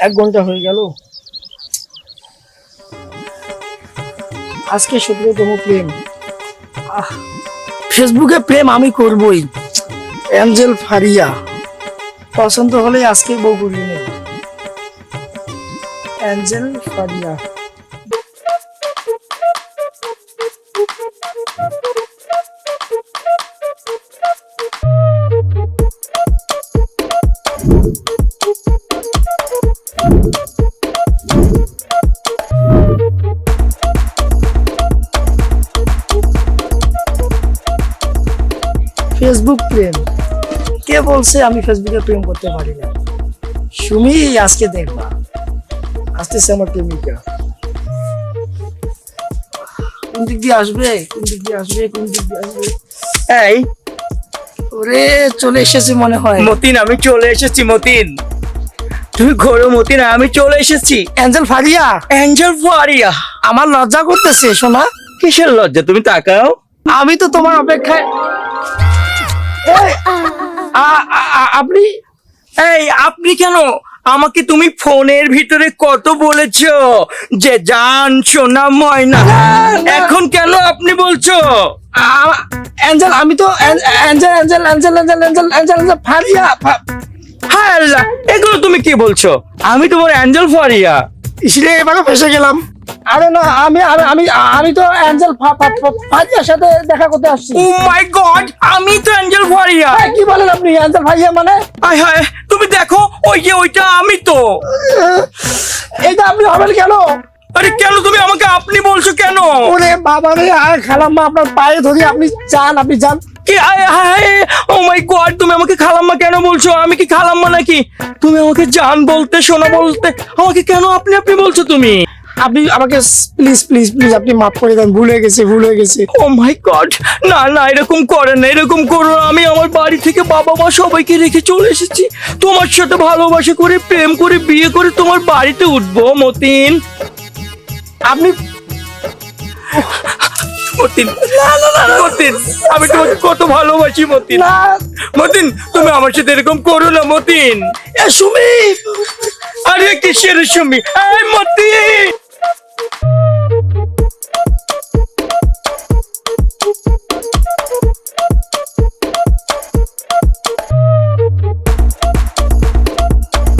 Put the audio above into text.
এক ঘণ্টা হয়ে গেল। আজকে সতেরোতম প্রেম। ফেসবুকে প্রেম আমি করবই। অ্যাঞ্জেল ফারিয়া। পছন্দ হলে আজকে বউ করিয়ে নেব। অ্যাঞ্জেল ফারিয়া। ফেসবুক প্রেম। কে বলছে আমি ফেসবুকে প্রেম করতে পারি না? সুমি আজকে দেখবা। আসতেছে আমার প্রেমিকা। কোন দিক দিয়ে আসবে? কোন দিক দিয়ে আসবে? কোন দিক দিয়ে আসবে? এই। ওরে চলে এসেছে মনে হয়। মতিন আমি চলে এসেছি মতিন। তুমি ঘোরো না আমি চলে এসেছি। অ্যাঞ্জেল ফারিয়া। অ্যাঞ্জেল ফারিয়া। আমার লজ্জা করতেছে শোনা কিসের লজ্জা? তুমি তাকাও। আমি তো তোমার অপেক্ষায় আপনি? এই আপনি কেন? আমাকে তুমি ফোনের ভিতরে কত বলেছ? যে জান সোনা ময়না। এখন কেন আপনি বলছো? অ্যাঞ্জেল আমি তো angel angel angel angel angel angel angel Faria হায় আল্লাহ এগুলো তুমি কি বলছো? আমি তোমার অ্যাঞ্জেল ফারিয়া। ইসরে এবারে ফেসে গেলাম। আরে না আমি আমি আমি আমি তো অ্যাঞ্জেল ফারিয়ার সাথে দেখা করতে আসছি। ও মাই গড আমি তো অ্যাঞ্জেল ফারিয়া। কি বলেন আপনি অ্যাঞ্জেল ফারিয়া মানে? আয় হায় তুমি দেখো ওই যে ওইটা আমি তো। এইটা আপনি হবেন কেন? আরে কেন তুমি আমাকে আপনি বলছো কেন? ওরে বাবা রে আর খালাম্মা আপনার পায়ে ধরি আপনি চান আপনি যান। কি? ও মাই গড তুমি আমাকে খালাম্মা কেন বলছো? আমি কি খালাম্মা নাকি? তুমি আমাকে জান বলতে শোনা বলতে আমাকে কেন আপনি আপনি বলছো তুমি? আপনি আমাকে প্লিজ প্লিজ প্লিজ আপনি মাফ করে দেন ভুল হয়ে গেছে ভুল হয়ে গেছে। ও মাই গড না না এরকম করেন না এরকম করো। আমি আমার বাড়ি থেকে বাবা মা সবাইকে রেখে চলে এসেছি। তোমার সাথে ভালোবাসা করে প্রেম করে বিয়ে করে তোমার বাড়িতে উঠবো মতিন। আপনি মতিন মতিন আমি তোমাকে কত ভালোবাসি মতিন মতিন তুমি আমার সাথে এরকম করো না মতিন এ সুমি আরে কিসের সুমি মতিন